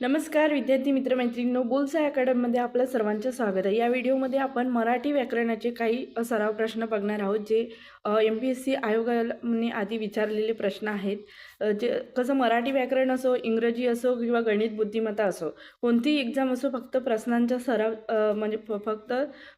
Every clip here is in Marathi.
नमस्कार विद्यार्थी मित्रमैत्रिणींनो बोलसा अकॅडमीमध्ये आपलं सर्वांचं स्वागत आहे. या व्हिडिओमध्ये आपण मराठी व्याकरणाचे काही सराव प्रश्न बघणार आहोत जे एम पी एस सी आयोगाने आधी विचारलेले प्रश्न आहेत. जे कसं मराठी व्याकरण असो इंग्रजी असो किंवा गणित बुद्धिमत्ता असो कोणतीही एक्झाम असो फक्त प्रश्नांचा सराव म्हणजे फ- फक्त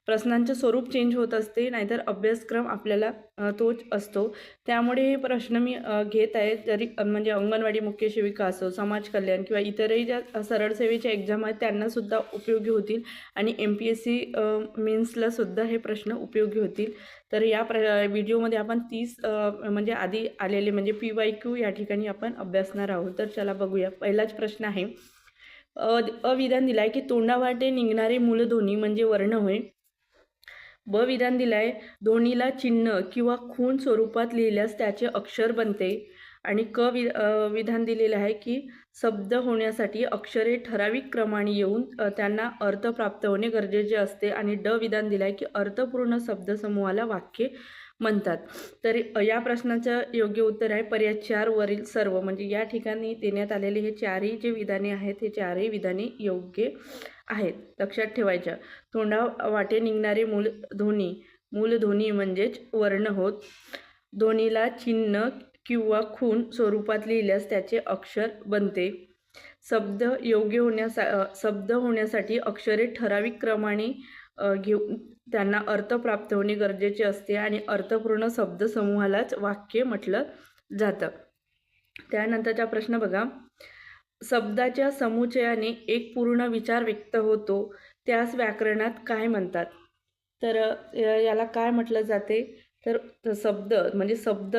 प्रश्नांचं स्वरूप चेंज होत असते नाहीतर अभ्यासक्रम आपल्याला तोच असतो. त्यामुळे हे प्रश्न मी घेत आहे. जरी म्हणजे अंगणवाडी मुख्य शिविका असो समाज कल्याण किंवा इतरही ज्या सरळ सेवेच्या एक्झाम आहेत त्यांनासुद्धा उपयोगी होतील. आणि एम पी एस सी मेन्सला सुद्धा हे प्रश्न उपयोगी होतील. तर या प्र व्हिडिओमध्ये आपण तीस म्हणजे आधी आलेले म्हणजे पी वाय क्यू या ठिकाणी आपण अभ्यासणार आहोत. तर चला बघूया. पहिलाच प्रश्न आहे. अ अविधान दिलाय की तोंडावाटे निघणारे मूलध्वनी म्हणजे वर्ण होय. ब विधान दिलाय धोनीला चिन्ह किंवा खून स्वरूपात लिहिल्यास त्याचे अक्षर बनते. आणि क वि विधान दिलेलं आहे की शब्द होण्यासाठी अक्षरे ठराविक क्रमाने येऊन त्यांना अर्थ प्राप्त होणे गरजेचे असते आणि ड विधान दिलं आहे की अर्थपूर्ण शब्दसमूहाला वाक्य म्हणतात. तर या प्रश्नाचं योग्य उत्तर आहे पर्याय चार वरील सर्व. म्हणजे या ठिकाणी देण्यात आलेले हे चारही जे विधाने आहेत हे चारही विधाने योग्य आहेत. लक्षात ठेवायच्या. तोंडा वाटे निघणारे मूल ध्वनी मूलध्वनी म्हणजेच वर्ण होत. ध्वनीला चिन्ह किंवा खून स्वरूपात लिहिल्यास त्याचे अक्षर बनते. शब्द योग्य होण्यासा शब्द होण्यासाठी अक्षरे ठराविक क्रमाने घेऊन त्यांना अर्थ प्राप्त होणे गरजेचे असते आणि अर्थपूर्ण शब्दसमूहालाच वाक्य म्हटलं जातं. त्यानंतरचा प्रश्न बघा. शब्दाच्या समुचयाने एक पूर्ण विचार व्यक्त होतो त्यास व्याकरणात काय म्हणतात? तर याला काय म्हटलं जाते? तर शब्द म्हणजे शब्द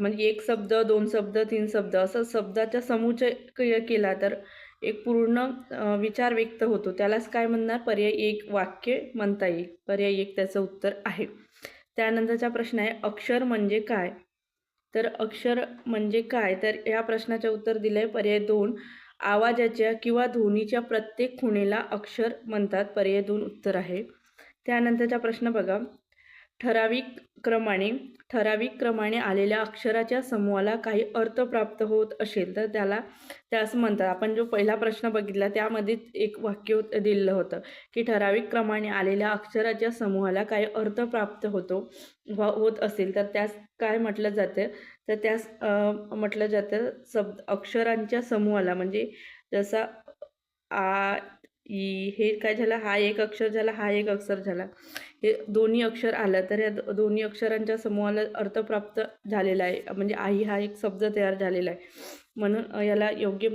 म्हणजे एक शब्द दोन शब्द तीन शब्द असं शब्दाचा समुच्चय केला तर एक पूर्ण विचार व्यक्त होतो. त्यालाच काय म्हणणार? पर्याय एक वाक्य म्हणता येईल. पर्याय एक त्याचं उत्तर आहे. त्यानंतरचा प्रश्न आहे अक्षर म्हणजे काय? तर अक्षर म्हणजे काय? तर या प्रश्नाचे उत्तर दिलं आहे पर्याय दोन. आवाजाच्या किंवा ध्वनीच्या प्रत्येक खुणेला अक्षर म्हणतात. पर्याय दोन उत्तर आहे. त्यानंतरचा प्रश्न बघा. ठराविक क्रमाने ठराविक क्रमाने आलेल्या अक्षराच्या समूहाला काही अर्थ प्राप्त होत असेल तर त्याला त्यास म्हणतात. आपण जो पहिला प्रश्न बघितला त्यामध्ये एक वाक्य दिलेलं होतं की ठराविक क्रमाने आलेल्या अक्षराच्या समूहाला काही अर्थ प्राप्त होतो होत असेल तर त्यास काय म्हटलं जातं? तर त्यास म्हटलं जातं शब्द अक्षरांच्या समूहाला. म्हणजे जसा आ ई हे काय झालं? हा एक अक्षर झाला हा एक अक्षर झाला. हे दोन्ही अक्षर आलं तर या दोन्ही अक्षरांच्या समूहाला अर्थ प्राप्त झालेला आहे. म्हणजे आई हा एक शब्द तयार झालेला आहे. म्हणून याला योग्य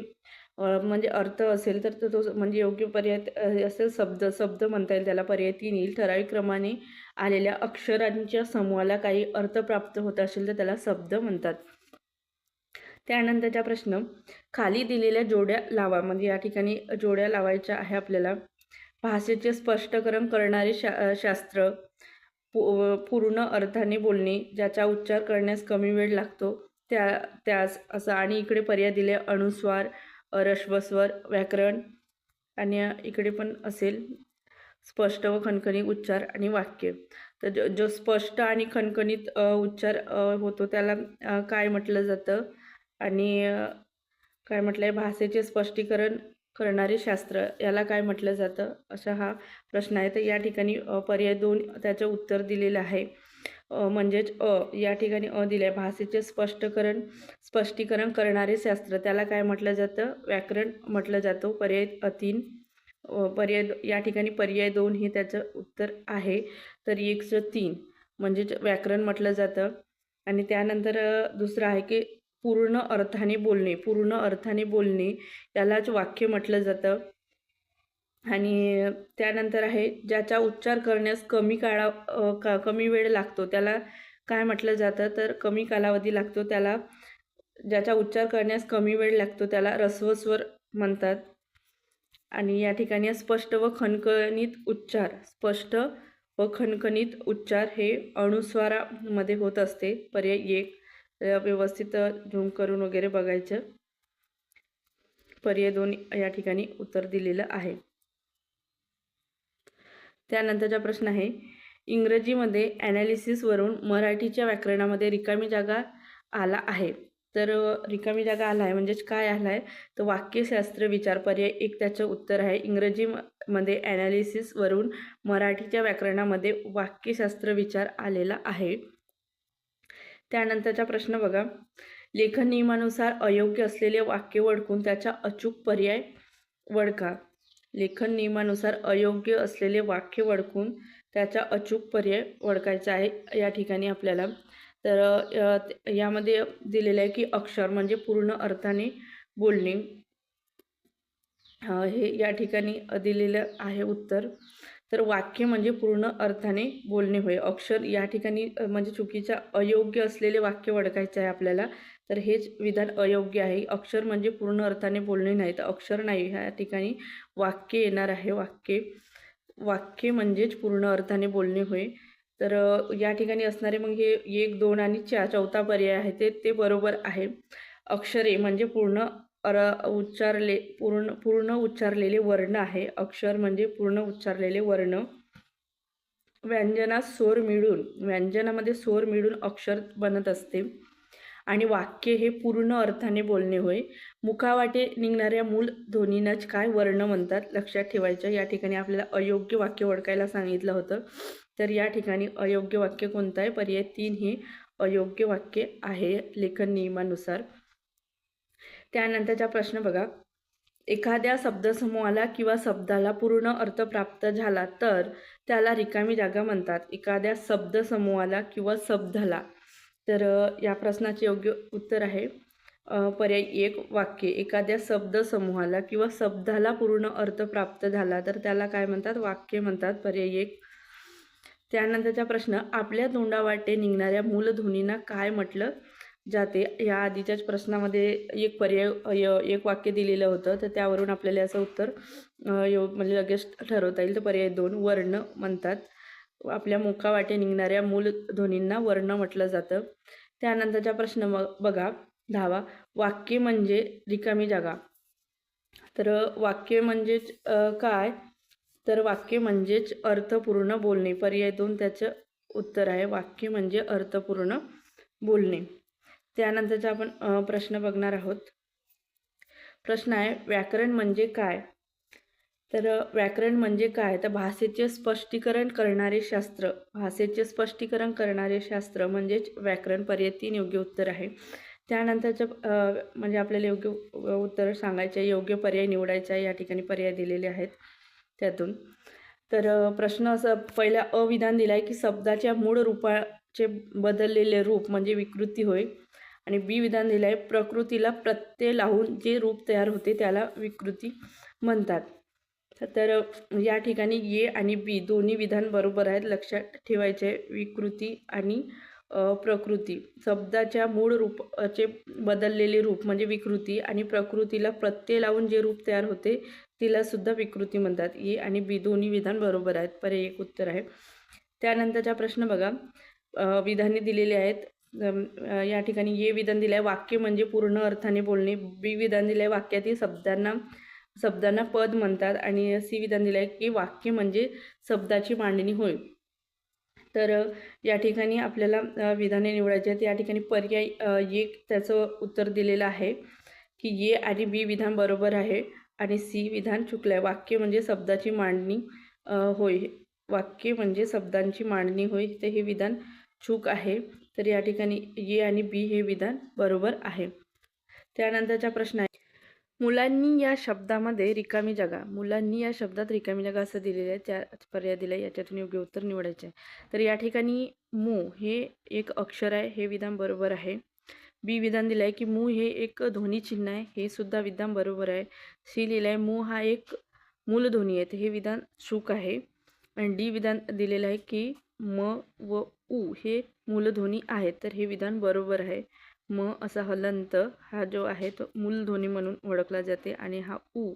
म्हणजे अर्थ असेल तर तो तो म्हणजे योग्य पर्याय असेल शब्द शब्द म्हणता येईल त्याला. पर्याय तीन येईल. ठराविक क्रमाने आलेल्या अक्षरांच्या समूहाला काही अर्थ प्राप्त होत असेल तर त्याला शब्द म्हणतात. त्यानंतरचा प्रश्न. खाली दिलेल्या जोड्या लावा. म्हणजे या ठिकाणी जोड्या लावायच्या आहे आपल्याला. भाषेचे स्पष्टीकरण करणारे शा शास्त्र. पूर्ण अर्थाने बोलणे. ज्याचा उच्चार करण्यास कमी वेळ लागतो. त्या त्यास असं आणि इकडे पर्याय दिले. अनुस्वार रश्वस्वर व्याकरण. आणि इकडे पण असेल. स्पष्ट व खणखणीत उच्चार आणि वाक्य. तर जो जो स्पष्ट आणि खणखणीत उच्चार होतो त्याला काय म्हटलं जातं? आणि काय म्हटलं आहे भाषेचे स्पष्टीकरण करणारे शास्त्र याला काय म्हटलं जातं? असा हा प्रश्न आहे. तर या ठिकाणी पर्याय दोन त्याचं उत्तर दिलेलं आहे. म्हणजेच अ या ठिकाणी अ दिलं आहे भाषेचे स्पष्टीकरण स्पष्टीकरण करणारे शास्त्र त्याला काय म्हटलं जातं? व्याकरण म्हटलं जातं. पर्याय अ, तीन पर्याय या ठिकाणी पर्याय दोन हे त्याचं उत्तर आहे. तर एकचं तीन म्हणजेच व्याकरण म्हटलं जातं. आणि त्यानंतर दुसरं आहे की पूर्ण अर्थाने बोलणे पूर्ण अर्थाने बोलणे यालाच वाक्य म्हटलं जातं. आणि त्यानंतर आहे ज्याचा उच्चार करण्यास कमी काळा का कमी वेळ लागतो त्याला काय म्हटलं जातं? तर कमी कालावधी लागतो त्याला ज्याचा उच्चार करण्यास कमी वेळ लागतो त्याला रस्वस्वर म्हणतात. आणि या ठिकाणी स्पष्ट व खणखणीत उच्चार स्पष्ट व खणखणीत उच्चार हे अणुस्वारामध्ये होत असते. पर्याय एक. व्यवस्थित झूम करून वगैरे बघायचं. पर्याय दोन या ठिकाणी उत्तर दिलेलं आहे. त्यानंतरचा प्रश्न आहे इंग्रजीमध्ये ॲनालिसिसवरून मराठीच्या व्याकरणामध्ये रिकामी जागा आला आहे. तर रिकामी जागा आला आहे म्हणजेच काय आला आहे? तर वाक्यशास्त्र विचार पर्याय एक त्याचं उत्तर आहे. इंग्रजी म- मध्ये ॲनालिसिसवरून मराठीच्या व्याकरणामध्ये वाक्यशास्त्र विचार आलेला आहे. त्यानंतरचा प्रश्न बघा. लेखन नियमानुसार अयोग्य असलेले वाक्य वडकून त्याचा अचूक पर्याय वडका लेखन नियमानुसार अयोग्य असलेले वाक्य वडकून त्याचा अचूक पर्याय वडकायचा आहे या ठिकाणी आपल्याला. तर यामध्ये दिलेलं आहे की अक्षर म्हणजे पूर्ण अर्थाने बोलणे. हे या ठिकाणी दिलेलं आहे उत्तर. तर वाक्य म्हणजे पूर्ण अर्थाने बोलणे होय. अक्षर या ठिकाणी म्हणजे चुकीच्या अयोग्य असलेले वाक्य ओळखायचं आहे आपल्याला. तर हेच विधान अयोग्य आहे. अक्षर म्हणजे पूर्ण अर्थाने बोलणे नाही. तर अक्षर नाही ह्या ठिकाणी वाक्य येणार आहे. वाक्य वाक्य म्हणजेच पूर्ण अर्थाने बोलणे होय. तर या ठिकाणी असणारे मग हे एक दोन आणि चार चौथा पर्याय आहे ते ते बरोबर आहे. अक्षरे म्हणजे पूर्ण अर उच्चारले पूर्ण पूर्ण उच्चारलेले वर्ण आहे. अक्षर म्हणजे पूर्ण उच्चारलेले वर्ण. व्यंजनात स्वर मिळून व्यंजनामध्ये स्वर मिळून अक्षर बनत असते. आणि वाक्य हे पूर्ण अर्थाने बोलणे होय. मुखावाटे निघणाऱ्या मूल ध्वनीनंच काय वर्ण म्हणतात लक्षात ठेवायचं या ठिकाणी आपल्याला अयोग्य वाक्य ओळखायला सांगितलं होतं. तर या ठिकाणी अयोग्य वाक्य कोणतं आहे? पर्याय तीन हे अयोग्य वाक्य आहे. लेखन नियमानुसार. त्यानंतरचा प्रश्न बघा. एखाद्या शब्दसमूहाला किंवा शब्दाला पूर्ण अर्थ प्राप्त झाला तर त्याला रिकामी जागा म्हणतात. एखाद्या शब्दसमूहाला किंवा शब्दाला. तर या प्रश्नाचे योग्य उत्तर आहे. पर्याय एक वाक्य. एखाद्या शब्दसमूहाला किंवा शब्दाला पूर्ण अर्थ प्राप्त झाला तर त्याला काय म्हणतात? वाक्य म्हणतात. पर्याय एक. त्यानंतरचा प्रश्न आपल्या तोंडावाटे निघणाऱ्या मूलध्वनींना काय म्हटलं? जाते. या आधीच्याच प्रश्नामध्ये एक पर्याय एक वाक्य दिलेलं होतं. तर त्यावरून आपल्याला याचं उत्तर यो म्हणजे लगेच ठरवता येईल. तर पर्याय दोन वर्ण म्हणतात. आपल्या मुखावाटे निघणाऱ्या मूल ध्वनींना वर्ण म्हटलं जातं. त्यानंतरचा प्रश्न मग बघा. धावा. वाक्य म्हणजे रिकामी जागा. तर वाक्य म्हणजेच काय? तर वाक्य म्हणजेच अर्थपूर्ण बोलणे. पर्याय दोन त्याचं उत्तर आहे. वाक्य म्हणजे अर्थपूर्ण बोलणे. त्यानंतरचा आपण प्रश्न बघणार आहोत. प्रश्न आहे व्याकरण म्हणजे काय? तर व्याकरण म्हणजे काय? तर भाषेचे स्पष्टीकरण करणारे शास्त्र भाषेचे स्पष्टीकरण करणारे शास्त्र म्हणजेच व्याकरण पर्याय तीन योग्य उत्तर आहे. त्यानंतरचं म्हणजे आपल्याला योग्य उत्तर सांगायचे आहे, योग्य पर्याय निवडायचा आहे या ठिकाणी पर्याय दिलेले आहेत त्यातून. तर प्रश्न असं पहिला अविधान दिला आहे की शब्दाच्या मूळ रूपाचे बदललेले रूप म्हणजे विकृती होय. आणि बी विधान दिलं आहे प्रकृतीला प्रत्यय लावून जे रूप तयार होते त्याला विकृती म्हणतात. तर या ठिकाणी ये आणि बी दोन्ही विधान बरोबर आहेत. लक्षात ठेवायचे आहे. विकृती आणि प्रकृती. शब्दाच्या मूळ रूपाचे बदललेले रूप म्हणजे विकृती आणि प्रकृतीला प्रत्यय लावून जे रूप तयार होते तिला सुद्धा विकृती म्हणतात. ए आणि बी दोन्ही विधान बरोबर आहेत. पर्याय एक उत्तर आहे. त्यानंतरचा प्रश्न बघा. विधाने दिलेले आहेत. या ठिकाणी ये विधान दिलं आहे वाक्य म्हणजे पूर्ण अर्थाने बोलणे. बी विधान दिलं आहे वाक्यातील शब्दांना शब्दांना पद म्हणतात आणि सी विधान दिलं आहे की वाक्य म्हणजे शब्दाची मांडणी होय. तर या ठिकाणी आपल्याला विधाने निवडायची आहेत. या ठिकाणी पर्याय एक त्याचं उत्तर दिलेलं आहे की ये आणि बी विधान बरोबर आहे आणि सी विधान चुकलं आहे वाक्य म्हणजे शब्दाची मांडणी होय. वाक्य म्हणजे शब्दांची मांडणी होय. तर हे विधान चूक आहे. तर या ठिकाणी ए आणि बी हे विधान बरोबर आहे. त्यानंतरचा प्रश्न आहे मुलांनी या शब्दामध्ये रिकामी जागा मुलांनी या शब्दात रिकामी जागा असं दिलेलं आहे त्या पर्याय दिला आहे याच्यातून योग्य उत्तर निवडायचे आहे. तर या ठिकाणी मू हे एक अक्षर आहे हे विधान बरोबर आहे. बी विधान दिलं आहे की मू हे एक ध्वनी चिन्ह आहे हे सुद्धा विधान बरोबर आहे. सी लिहिलं आहे मू हा एक मूलध्वनी आहे हे विधान चूक आहे. आणि डी विधान दिलेलं आहे की म व उ हे मूलध्वनी आहेत तर हे विधान बरोबर आहे. म असा हलंत हा जो आहे तो मूलध्वनी म्हणून ओळखला जाते आणि हा उ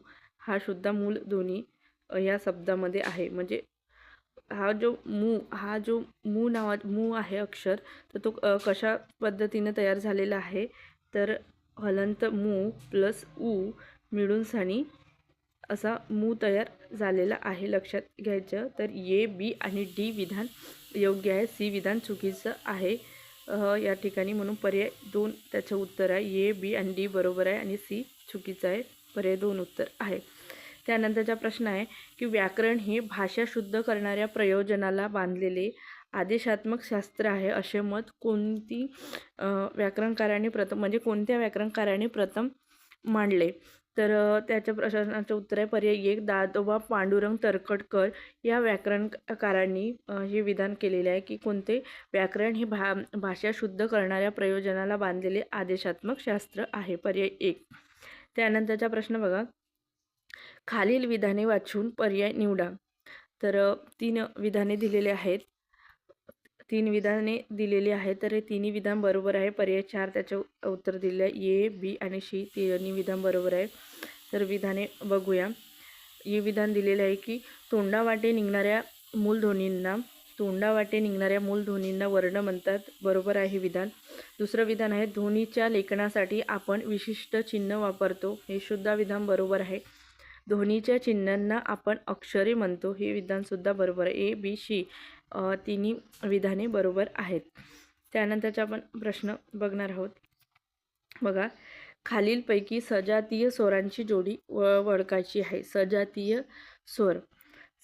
हा सुद्धा मूलध्वनी या शब्दामध्ये आहे. म्हणजे हा जो मू हा जो मू नावा मू आहे अक्षर तर तो कशा पद्धतीनं तयार झालेला आहे? तर हलंत मू प्लस उ मिळून साणी असा मू तयार झालेला आहे लक्षात घ्यायचं. तर ए बी आणि डी विधान योग्य आहे सी विधान चुकीचं आहे. अ, या ठिकाणी म्हणून पर्याय दोन त्याचं उत्तर आहे. ए बी आणि डी बरोबर आहे आणि सी चुकीचं आहे. पर्याय दोन उत्तर आहे. त्यानंतरचा प्रश्न आहे की व्याकरण हे भाषा शुद्ध करणाऱ्या प्रयोजनाला बांधलेले आदेशात्मक शास्त्र आहे असे मत कोणती व्याकरणकाराने प्रथम म्हणजे कोणत्या व्याकरणकाराने प्रथम मांडले? तर त्याच्या प्रश्नाचं उत्तर आहे पर्याय एक दादोबा पांडुरंग तरखडकर या व्याकरणकारांनी हे विधान केलेले आहे की कोणते व्याकरण हे भा भाषा शुद्ध करणाऱ्या प्रयोजनाला बांधलेले आदेशात्मक शास्त्र आहे? पर्याय एक. त्यानंतरचा प्रश्न बघा. खालील विधाने वाचून पर्याय निवडा. तर तीन विधाने दिलेले आहेत. तीन विधाने दिलेली आहेत. तर हे तिन्ही विधान बरोबर आहे. पर्याय चार त्याचे उत्तर दिले. आहे ए बी आणि शी तिन्ही विधान बरोबर आहे. तर विधाने बघूया. हे विधान दिलेले आहे की तोंडावाटे निघणाऱ्या मूलध्वनींना तोंडावाटे निघणाऱ्या मूलध्वनींना वर्ण म्हणतात. बरोबर आहे विधान. दुसरं विधान आहे ध्वनीच्या लेखनासाठी आपण विशिष्ट चिन्ह वापरतो. हे सुद्धा विधान बरोबर आहे. ध्वनीच्या चिन्हांना आपण अक्षरे म्हणतो. हे विधानसुद्धा बरोबर आहे. ए बी शी तिन्ही विधाने बरोबर आहेत. त्यानंतरचा आपण प्रश्न बघणार आहोत. बघा खालीलपैकी सजातीय स्वरांची जोडी व वळकायची आहे. सजातीय स्वर.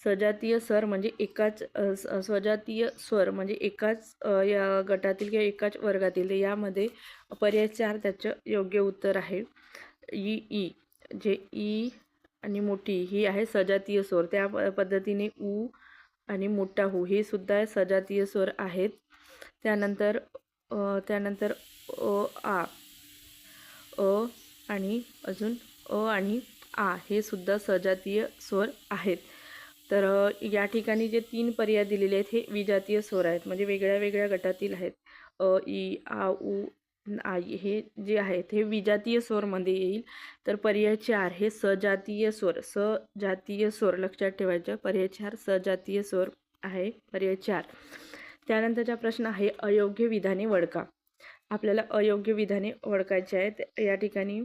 सजातीय स्वर म्हणजे एकाच स्वजातीय स्वर म्हणजे एकाच या गटातील किंवा एकाच वर्गातील. यामध्ये पर्याय चार त्याचं योग्य उत्तर आहे. ई ई जे ई आणि मोठी ही आहे सजातीय स्वर. त्या प- पद्धतीने ऊ आणि मोठा हू. हे सुद्धा सजातीय स्वर आहेत. त्यानंतर त्यानंतर अ आ अ आणि अजून अ आणि आ हे सुद्धा सजातीय स्वर आहेत. तर या ठिकाणी जे तीन पर्याय दिलेले आहेत हे विजातीय स्वर आहेत. म्हणजे वेगळ्या वेगळ्या गटातील आहेत. अ ई आ उ आई हे जे आहेत हे विजातीय स्वरमध्ये येईल. तर पर्याय चार हे सजातीय स्वर सजातीय स्वर लक्षात ठेवायचं. पर्याय चार सजातीय स्वर आहे. पर्याय चार. त्यानंतरचा प्रश्न आहे अयोग्य विधाने वळका. आपल्याला अयोग्य विधाने ओळखायचे आहेत. या ठिकाणी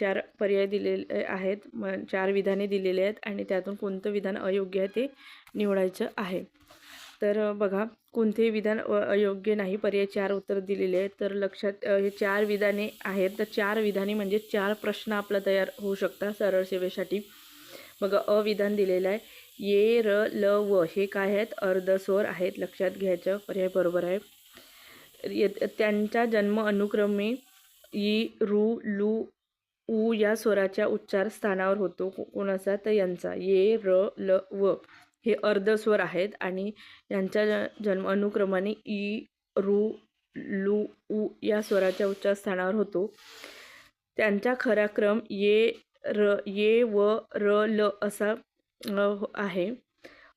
चार पर्याय दिलेले आहेत. म चार विधाने दिलेले आहेत आणि त्यातून कोणतं विधान अयोग्य आहे ते निवडायचं आहे. तर बघा कोणतेही विधान अ- अयोग्य नाही पर्याय चार उत्तर दिलेले आहेत. तर लक्षात हे चार विधाने आहेत. तर चार विधाने म्हणजे चार प्रश्न आपला तयार होऊ शकतात सरळ सेवेसाठी. बघा अविधान दिलेलं आहे. ये र ल व हे काय आहेत? अर्धस्वर आहेत. लक्षात घ्यायचं पर्याय बरोबर आहे. त्यांचा जन्म अनुक्रमे ई रू लू उ या स्वराच्या उच्चार स्थानावर होतो. कोणाचा? तर यांचा. ये र ल व. हे अर्धस्वर आहेत आणि यांच्या ज- जन्म अनुक्रमाने ई रू लू उ या स्वराच्या उच्चार स्थानावर होतो. त्यांचा खरा क्रम ये र ये व र ल असा हो, आहे.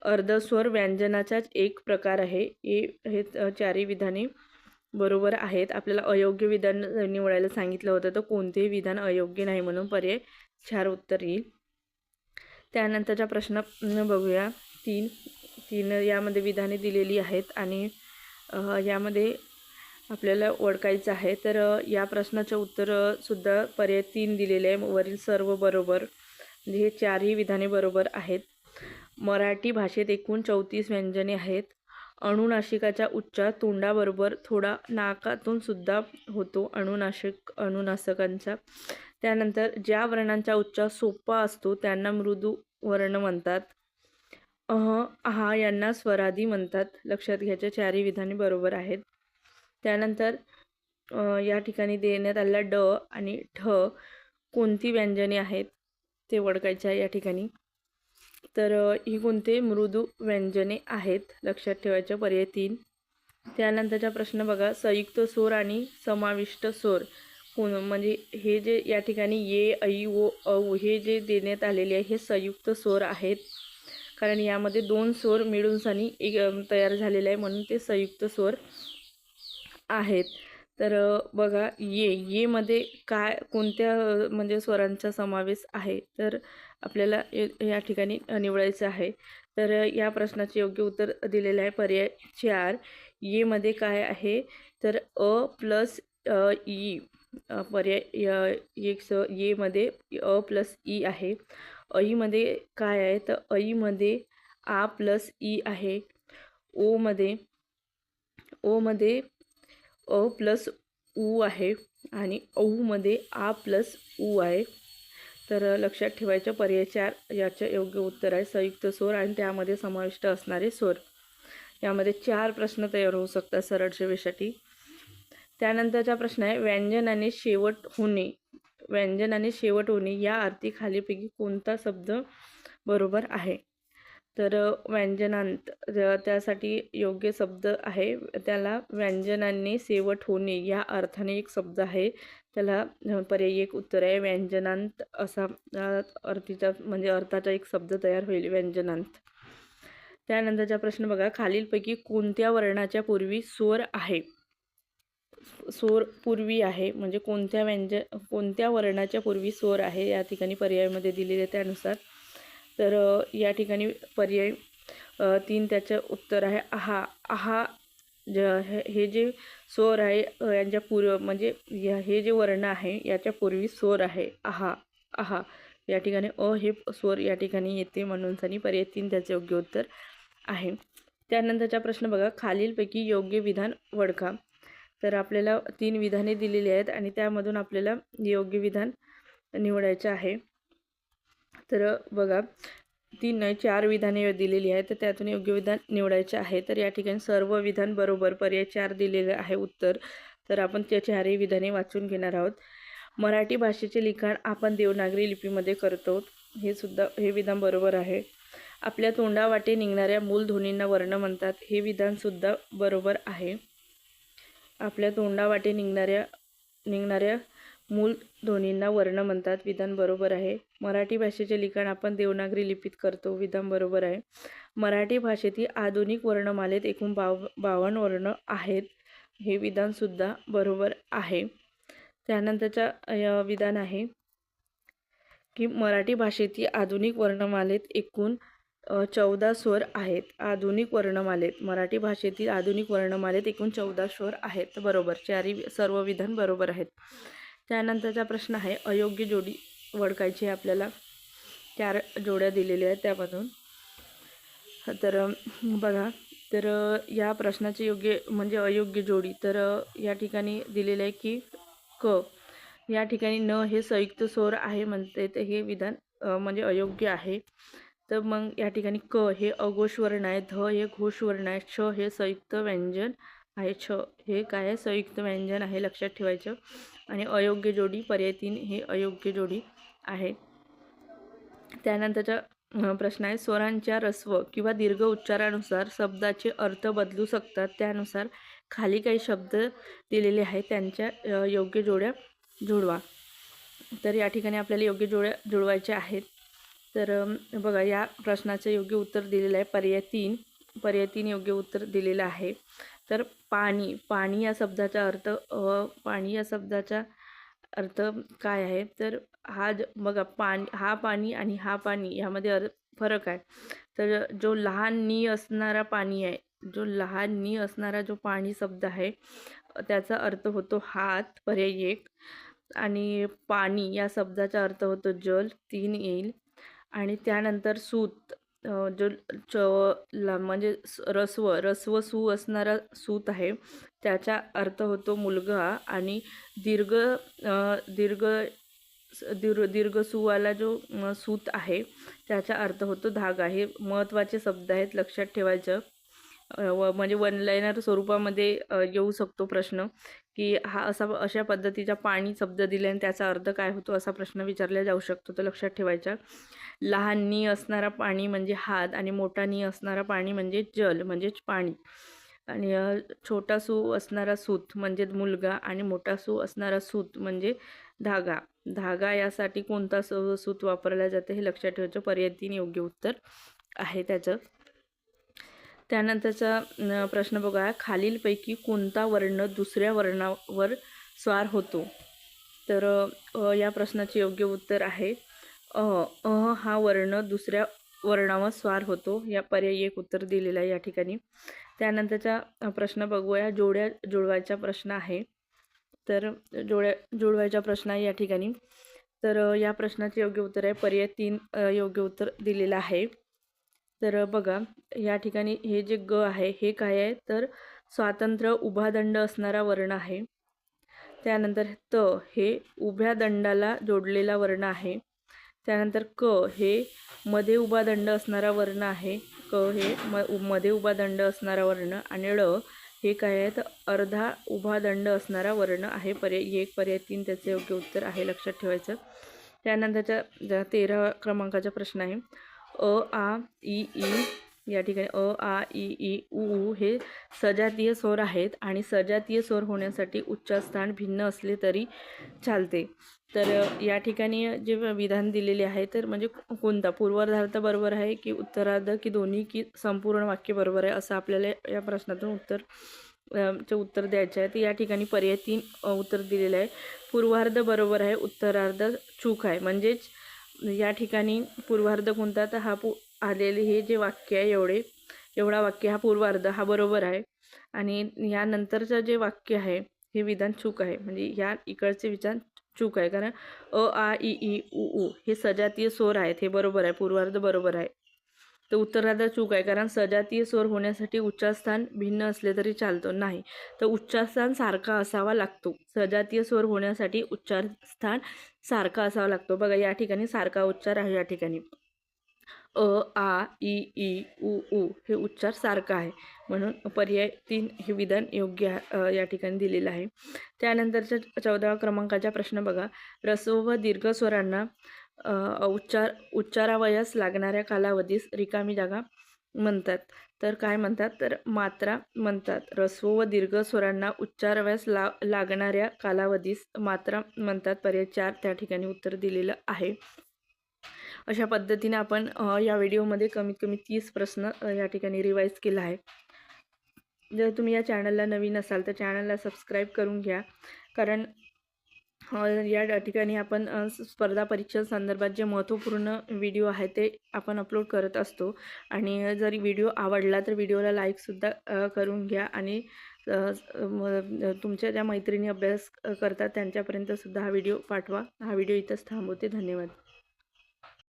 अर्धस्वर व्यंजनाचाच एक प्रकार आहे. ए हे चारही विधाने बरोबर आहेत. आपल्याला अयोग्य विधान निवडायला सांगितलं होतं तर कोणतेही विधान अयोग्य नाही म्हणून पर्याय चार उत्तर येईल. त्यानंतरचा प्रश्न बघूया. तीन तीन यामध्ये विधाने दिलेली आहेत आणि यामध्ये आपल्याला ओळखायचं आहे. तर या प्रश्नाचं उत्तर सुद्धा पर्याय तीन दिलेले आहे. वरील सर्व बरोबर म्हणजे हे चारही विधाने बरोबर आहेत. मराठी भाषेत एकूण चौतीस व्यंजने आहेत. अणुनाशिकाच्या उच्चार तोंडाबरोबर थोडा नाकातून सुद्धा होतो अणुनाशिक अणुनाशकांचा त्यानंतर ज्या वर्णांचा उच्चार सोपा असतो त्यांना मृदू वर्ण म्हणतात. अह आहा यांना स्वरादी म्हणतात. लक्षात घ्यायच्या चारही विधाने बरोबर आहेत. त्यानंतर या ठिकाणी देण्यात आलेला ड आणि ठ कोणती व्यंजने आहेत ते ओळखायचे आहे या ठिकाणी. तर ही कोणते मृदू व्यंजने आहेत? लक्षात ठेवायच्या पर्याय तीन. त्यानंतरचा प्रश्न बघा. संयुक्त स्वर आणि समाविष्ट स्वर. कोण म्हणजे हे जे या ठिकाणी ये ऐ ओ औ हे जे देण्यात आलेले आहे हे संयुक्त स्वर आहेत. कारण यामध्ये दोन स्वर मिळून सनी एक तयार झालेले आहे म्हणून ते संयुक्त स्वर आहेत. तर बघा ये. येमध्ये काय कोणत्या म्हणजे स्वरांचा समावेश आहे? तर आपल्याला या ठिकाणी निवडायचं आहे. तर या प्रश्नाचे योग्य उत्तर दिलेलं आहे पर्याय चार. येमध्ये काय आहे? तर अ प्लस ई. पर्याय य- एक स येमध्ये अ प्लस ई आहे. ऐमध्ये काय आहे? तर ऐमध्ये आ प्लस ई आहे. ओमध्ये ओमध्ये अ प्लस ऊ आहे आणि औमध्ये आ प्लस ऊ आहे. तर लक्षात ठेवायच्या पर्याय चार याचं योग्य उत्तर आहे. संयुक्त स्वर आणि त्यामध्ये समाविष्ट असणारे स्वर. यामध्ये चार प्रश्न तयार होऊ शकतात सरळ सेवेसाठी त्यानंतरचा प्रश्न आहे व्यंजनाने शेवट होणे. व्यंजनाने शेवट होणे या अर्थी खालीपैकी कोणता शब्द बरोबर आहे? तर व्यंजनांत त्यासाठी योग्य शब्द आहे. त्याला व्यंजनांनी शेवट होणे या अर्थाने एक शब्द आहे. त्याला पर्यायी एक उत्तर आहे. व्यंजनांत असा अर्थीचा म्हणजे अर्थाचा एक शब्द तयार होईल व्यंजनांत. त्यानंतरचा प्रश्न बघा. खालीलपैकी कोणत्या वर्णाच्या पूर्वी स्वर आहे? स्वर पूर्वी आहे म्हणजे कोणत्या व्यंज कोणत्या वर्णाच्या पूर्वी स्वर आहे या ठिकाणी पर्यायामध्ये दिलेले त्यानुसार. तर या ठिकाणी पर्याय तीन त्याचं उत्तर आहे आहा. आहा ज हे जे स्वर आहे यांच्या पूर्व म्हणजे या हे जे वर्ण आहे याच्या पूर्वी स्वर आहे आहा. आहा. या ठिकाणी अ हे स्वर या ठिकाणी येते म्हणून सनी पर्याय तीन त्याचे योग्य उत्तर आहे. त्यानंतरचा प्रश्न बघा खालीलपैकी योग्य विधान वडका तर आपल्याला तीन विधाने दिलेली आहेत आणि त्यामधून आपल्याला योग्य विधान निवडायचं आहे. तर बघा तीन नाही चार विधाने दिलेली आहेत तर त्यातून योग्य विधान निवडायचे आहे. तर या ठिकाणी सर्व विधान बरोबर पर्याय चार दिलेले आहे उत्तर. तर आपण त्या चारही विधाने वाचून घेणार आहोत. मराठी भाषेचे लिखाण आपण देवनागरी लिपीमध्ये करतो. हे सुद्धा हे विधान बरोबर आहे. आपल्या तोंडावाटे निघणाऱ्या मूलध्वनींना वर्ण म्हणतात. हे विधानसुद्धा बरोबर आहे. आपल्या तोंडावाटे निघणाऱ्या निघणाऱ्या मूल ध्वनींना वर्ण म्हणतात. विधान बरोबर आहे. मराठी भाषेचे लिखाण आपण देवनागरी लिपीत करतो. विधान बरोबर आहे. मराठी भाषेतील आधुनिक वर्णमालेत एकूण बाव बावन्न वर्ण आहेत. हे विधानसुद्धा बरोबर आहे. त्यानंतरचा विधान आहे की मराठी भाषेतील आधुनिक वर्णमालेत एकूण चौदा स्वर आहेत. आधुनिक वर्णमालेत. मराठी भाषेतील आधुनिक वर्णमालेत एकूण चौदा स्वर आहेत. बरोबर चारही सर्व विधान बरोबर आहेत. त्यानंतरचा प्रश्न आहे अयोग्य जोडी वडकायची आपल्याला. चार जोड्या दिलेल्या आहेत त्यामधून. तर बघा तर या प्रश्नाचे योग्य म्हणजे अयोग्य जोडी तर या ठिकाणी दिलेलं आहे की क. या ठिकाणी न हे संयुक्त स्वर आहे म्हणते तर हे विधान म्हणजे अयोग्य आहे. तर मग या ठिकाणी क हे अघोष वर्ण आहे ध हे घोष वर्ण आहे छ हे संयुक्त व्यंजन आहे छ हे काय आहे? संयुक्त व्यंजन आहे लक्षात ठेवायचं. आणि अयोग्य जोडी पर्याय तीन हे अयोग्य जोडी आहे. त्यानंतरचा प्रश्न आहे स्वरांच्या रस्व किंवा दीर्घ उच्चारानुसार शब्दाचे अर्थ बदलू शकतात. त्यानुसार खाली काही शब्द दिलेले आहेत त्यांच्या योग्य जोड्या जुळवा तर या ठिकाणी आपल्याला योग्य जोड्या जुळवायच्या आहेत. तर बघा या प्रश्नाचं योग्य उत्तर दिलेलं आहे. पर्याय तीन पर्याय तीन योग्य उत्तर दिलेलं आहे. तर पाणी पाणी या शब्दाचा अर्थ पाणी या शब्दाचा अर्थ काय आहे? तर हा ज बघा पाणी हा पाणी आणि हा पाणी यामध्ये अर् फरक आहे. तर जो लहान नी असणारा पाणी आहे जो लहान नी असणारा जो पाणी शब्द आहे त्याचा अर्थ होतो हात पर्याय एक. आणि पाणी या शब्दाचा अर्थ होतो जल तीन येईल. आणि त्यानंतर सूत जो च ला म्हणजे रस्व रस्व सू असणारा सूत आहे त्याचा अर्थ होतो मुलगा आणि दीर्घ दीर्घ दीर्घ दीर्घ सूवाला जो सूत आहे त्याचा अर्थ होतो धागा. हे महत्त्वाचे शब्द आहेत लक्षात ठेवायचं. व म्हणजे वन स्वरूपामध्ये येऊ शकतो प्रश्न की हा असा अशा पद्धतीचा पाणी शब्द दिल्याने त्याचा अर्थ काय होतो असा प्रश्न विचारला जाऊ शकतो तर लक्षात ठेवायचा. लहान नी असणारा पाणी म्हणजे हात आणि मोठा नी असणारा पाणी म्हणजे जल म्हणजेच पाणी. आणि छोटा सू असणारा सूत म्हणजे मुलगा आणि मोठा सू असणारा सूत म्हणजे धागा. धागा यासाठी कोणता सूत वापरला जाते हे लक्षात ठेवायचं. पर्याय तीन योग्य उत्तर आहे त्याचं. त्यानंतरचा प्रश्न बघा खालीलपैकी कोणता वर्ण दुसऱ्या वर्णावर स्वार होतो? तर या प्रश्नाचे योग्य उत्तर आहे अ अह हा वर्ण दुसऱ्या वर्णावर स्वार होतो. या पर्यायी एक उत्तर दिलेलं आहे या ठिकाणी. त्यानंतरचा प्रश्न बघूया. जोड्या जुळवायचा प्रश्न आहे. तर जोड्या जुळवायचा प्रश्न आहे या ठिकाणी. तर या प्रश्नाचे योग्य उत्तर आहे. पर्याय तीन योग्य उत्तर दिलेलं आहे. तर बघा या ठिकाणी हे जे ग आहे हे काय आहे? तर स्वातंत्र्य उभा दंड असणारा वर्ण आहे. त्यानंतर त हे उभ्या दंडाला जोडलेला वर्ण आहे. त्यानंतर क हे मध्ये उभा दंड असणारा वर्ण आहे. क हे म उ- मध्ये उभा दंड असणारा वर्ण आणि ळ हे काय आहेत? अर्धा उभा दंड असणारा वर्ण आहे. पर्याय एक पर्याय तीन त्याचे योग्य उत्तर आहे. लक्षात ठेवायचं. त्यानंतरच्या ज्या तेरा क्रमांकाचा प्रश्न आहे. अ आ इ ई या ठिकाणी अ आ ई ई उ ऊ हे सजातीय स्वर आहेत आणि सजातीय स्वर होण्यासाठी उच्चारस्थान भिन्न असले तरी चालते. तर या ठिकाणी जे विधान दिलेले आहे तर म्हणजे कोणता? पूर्वार्धार्थ बरोबर आहे की उत्तरार्ध की दोन्ही की संपूर्ण वाक्य बरोबर आहे असं आपल्याला या प्रश्नातून उत्तर चे उत्तर द्यायचे आहे. तर या ठिकाणी पर्याय तीन उत्तर दिलेलं आहे. पूर्वार्ध बरोबर आहे उत्तरार्ध चूक आहे. म्हणजेच या ठिकाणी पूर्वार्ध कोणता? तर हा पू आलेले हे जे वाक्य आहे एवढे एवढा वाक्य हा पूर्वार्ध हा बरोबर आहे. आणि यानंतरचं जे वाक्य आहे हे विधान चूक आहे. म्हणजे या इकडचे विधान चूक आहे. कारण अ आ इ ई उ ऊ हे सजातीय स्वर आहेत. हे बरोबर आहे. पूर्वार्ध बरोबर आहे. तर उत्तरार्ध चूक आहे. कारण सजातीय स्वर होण्यासाठी उच्चारस्थान भिन्न असले तरी चालतो. नाही. तर उच्चास्थान सारखा असावा लागतो. सजातीय स्वर होण्यासाठी उच्चारस्थान सारखा असावा लागतो. बघा या ठिकाणी सारखा उच्चार आहे या ठिकाणी. अ आ इ ई उ ऊ हे उच्चार सारखा आहे. म्हणून पर्याय तीन हे विधान योग्य या ठिकाणी दिलेलं आहे. त्यानंतरच्या चौदाव्या क्रमांकाचा प्रश्न बघा. ऱ्हस्व व दीर्घ स्वरांना उच्चार उच्चारावयास लागणाऱ्या कालावधीस रिकामी जागा म्हणतात. तर काय म्हणतात? तर मात्रा म्हणतात. ऱ्हस्व व दीर्घ स्वरांना उच्चारावयास ला लागणाऱ्या कालावधीस मात्रा म्हणतात. पर्याय चार त्या ठिकाणी उत्तर दिलेलं आहे. अशा पद्धतीने आपण या व्हिडिओमध्ये कमीत कमी तीस प्रश्न या ठिकाणी रिवाईज केला आहे. जर तुम्ही या चॅनलला नवीन असाल तर चॅनलला सबस्क्राईब करून घ्या. कारण या ठिकाणी आपण स्पर्धा परीक्षा संदर्भात जे महत्त्वपूर्ण व्हिडिओ आहे ते आपण अपलोड करत असतो. आणि जर व्हिडिओ आवडला तर व्हिडिओला लाईकसुद्धा करून घ्या. आणि तुमच्या ज्या मैत्रिणी अभ्यास करतात त्यांच्यापर्यंतसुद्धा हा व्हिडिओ पाठवा. हा व्हिडिओ इथंच थांबवते. धन्यवाद.